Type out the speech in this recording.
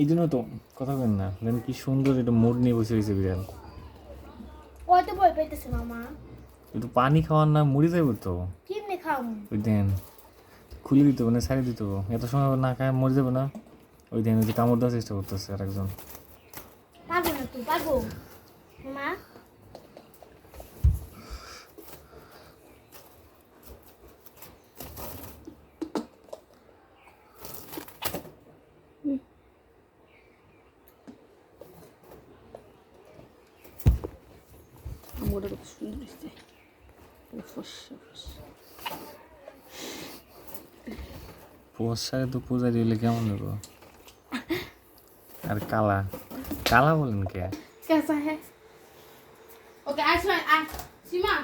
এই জন্য তো কথা বলেন না। দেন কি সুন্দর এটা মোড নিয়ে বসে রয়েছে বিড়াল। কত বই পেতেছে মামা? একটু পানি খাওয়ার না মুড়ি যাইব তো। কেমনে খাওয়াম ওই দেন খুলে দিত মানে সারি দিত এত সময় না খায় মরে যাবে না। ওই দেন যে কামড় দেওয়ার চেষ্টা করতেছে আর একজন পারব না তুই পারব মা রঙটা কত সুন্দর হয়েছে। তো পূজা দিলে কেমন হব আর কালা? কালা বলেন কে? কেসা হ্যাঁ ওকে সীমা